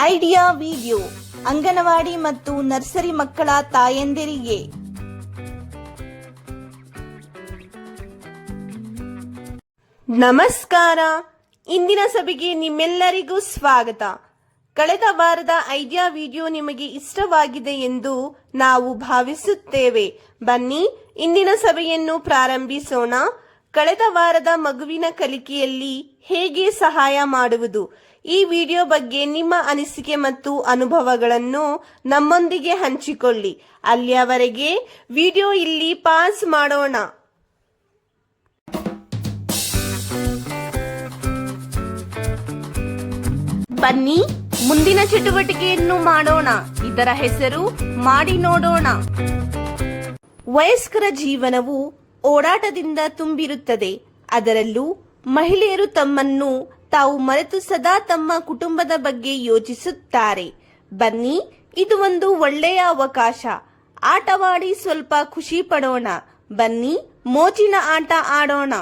Idea video, anganwadi ಮತ್ತು nursery ಮಕ್ಕಳ ತಾಯಂದಿರಿಗೆ. ನಮಸ್ಕಾರ, ಇಂದಿನ ಸಭೆಗೆ ನಿಮ್ಮೆಲ್ಲರಿಗೂ ಸ್ವಾಗತ. ಕಳೆದ ವಾರದ ಐಡಿಯಾ ವಿಡಿಯೋ ನಿಮಗೆ ಇಷ್ಟವಾಗಿದೆ ಎಂದು ನಾವು ಭಾವಿಸುತ್ತೇವೆ. ಬನ್ನಿ, ಇಂದಿನ ಸಭೆಯನ್ನು ಪ್ರಾರಂಭಿಸೋಣ. ಕಳೆದ ವಾರದ ಮಗುವಿನ ಕಲಿಕೆಯಲ್ಲಿ ಹೇಗೆ ಸಹಾಯ ಮಾಡುವುದು? ಈ ವಿಡಿಯೋ ಬಗ್ಗೆ ನಿಮ್ಮ ಅನಿಸಿಕೆ ಮತ್ತು ಅನುಭವಗಳನ್ನು ನಮ್ಮೊಂದಿಗೆ ಹಂಚಿಕೊಳ್ಳಿ. ಅಲ್ಲಿಯವರೆಗೆ ವಿಡಿಯೋ ಇಲ್ಲಿ ಪಾಸ್ ಮಾಡೋಣ. ಬನ್ನಿ, ಮುಂದಿನ ಚಟುವಟಿಕೆಯನ್ನು ಮಾಡೋಣ. ಇದರ ಹೆಸರು, ಮಾಡಿ ನೋಡೋಣ. ವಯಸ್ಕರ ಜೀವನವು ಓಡಾಟದಿಂದ ತುಂಬಿರುತ್ತದೆ. ಅದರಲ್ಲೂ ಮಹಿಳೆಯರು ತಮ್ಮನ್ನು ತಾವು ಮರೆತು ಸದಾ ತಮ್ಮ ಕುಟುಂಬದ ಬಗ್ಗೆ ಯೋಚಿಸುತ್ತಾರೆ. ಬನ್ನಿ, ಇದು ಒಂದು ಒಳ್ಳೆಯ ಅವಕಾಶ. ಆಟವಾಡಿ ಸ್ವಲ್ಪ ಖುಷಿ ಪಡೋಣ. ಬನ್ನಿ, ಮೋಜಿನ ಆಟ ಆಡೋಣ.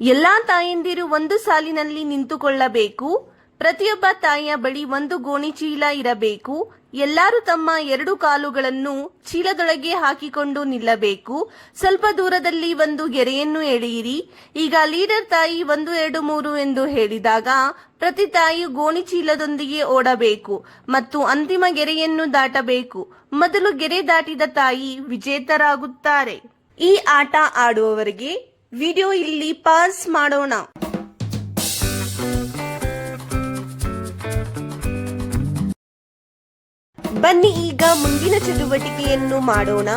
ಎಲ್ಲಾ ತಾಯಂದಿರು ಒಂದು ಸಾಲಿನಲ್ಲಿ ನಿಂತುಕೊಳ್ಳಬೇಕು. ಪ್ರತಿಯೊಬ್ಬ ತಾಯಿಯ ಬಳಿ ಒಂದು ಗೋಣಿ ಚೀಲ ಇರಬೇಕು. ಎಲ್ಲರೂ ತಮ್ಮ ಎರಡು ಕಾಲುಗಳನ್ನು ಚೀಲದೊಳಗೆ ಹಾಕಿಕೊಂಡು ನಿಲ್ಲಬೇಕು. ಸ್ವಲ್ಪ ದೂರದಲ್ಲಿ ಒಂದು ಗೆರೆಯನ್ನು ಎಳೆಯಿರಿ. ಈಗ ಲೀಡರ್ ತಾಯಿ ಒಂದು, ಎರಡು, ಮೂರು ಎಂದು ಹೇಳಿದಾಗ ಪ್ರತಿ ತಾಯಿ ಗೋಣಿ ಚೀಲದೊಂದಿಗೆ ಓಡಬೇಕು ಮತ್ತು ಅಂತಿಮ ಗೆರೆಯನ್ನು ದಾಟಬೇಕು. ಮೊದಲು ಗೆರೆ ದಾಟಿದ ತಾಯಿ ವಿಜೇತರಾಗುತ್ತಾರೆ. ಈ ಆಟ ಆಡುವವರಿಗೆ ವಿಡಿಯೋ ಇಲ್ಲಿ ಪಾಸ್ ಮಾಡೋಣ. ಬನ್ನಿ ಈಗ ಮುಂದಿನ ಚಟುವಟಿಕೆಯನ್ನು ಮಾಡೋಣ.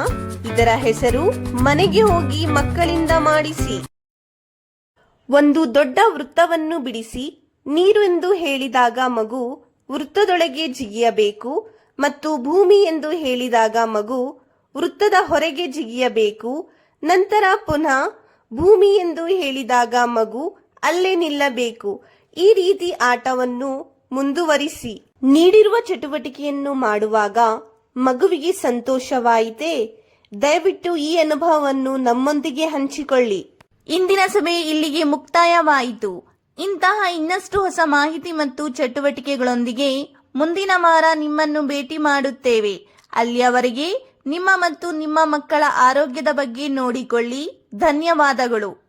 ಇದರ ಹೆಸರು, ಮನೆಗೆ ಹೋಗಿ ಮಕ್ಕಳಿಂದ ಮಾಡಿಸಿ. ಒಂದು ದೊಡ್ಡ ವೃತ್ತವನ್ನು ಬಿಡಿಸಿ, ನೀರು ಎಂದು ಹೇಳಿದಾಗ ಮಗು ವೃತ್ತದೊಳಗೆ ಜಿಗಿಯಬೇಕು ಮತ್ತು ಭೂಮಿ ಎಂದು ಹೇಳಿದಾಗ ಮಗು ವೃತ್ತದ ಹೊರಗೆ ಜಿಗಿಯಬೇಕು, ನಂತರ ಪುನಃ ಭೂಮಿ ಎಂದು ಹೇಳಿದಾಗ ಮಗು ಅಲ್ಲೇ ನಿಲ್ಲಬೇಕು. ಈ ರೀತಿ ಆಟವನ್ನು ಮುಂದುವರಿಸಿ. ನೀಡಿರುವ ಚಟುವಟಿಕೆಯನ್ನು ಮಾಡುವಾಗ ಮಗುವಿಗೆ ಸಂತೋಷವಾಯಿತೇ? ದಯವಿಟ್ಟು ಈ ಅನುಭವವನ್ನು ನಮ್ಮೊಂದಿಗೆ ಹಂಚಿಕೊಳ್ಳಿ. ಇಂದಿನ ಸಭೆ ಇಲ್ಲಿಗೆ ಮುಕ್ತಾಯವಾಯಿತು. ಇಂತಹ ಇನ್ನಷ್ಟು ಹೊಸ ಮಾಹಿತಿ ಮತ್ತು ಚಟುವಟಿಕೆಗಳೊಂದಿಗೆ ಮುಂದಿನ ವಾರ ನಿಮ್ಮನ್ನು ಭೇಟಿ ಮಾಡುತ್ತೇವೆ. ಅಲ್ಲಿಯವರೆಗೆ ನಿಮ್ಮ ಮತ್ತು ನಿಮ್ಮ ಮಕ್ಕಳ ಆರೋಗ್ಯದ ಬಗ್ಗೆ ನೋಡಿಕೊಳ್ಳಿ. ಧನ್ಯವಾದಗಳು.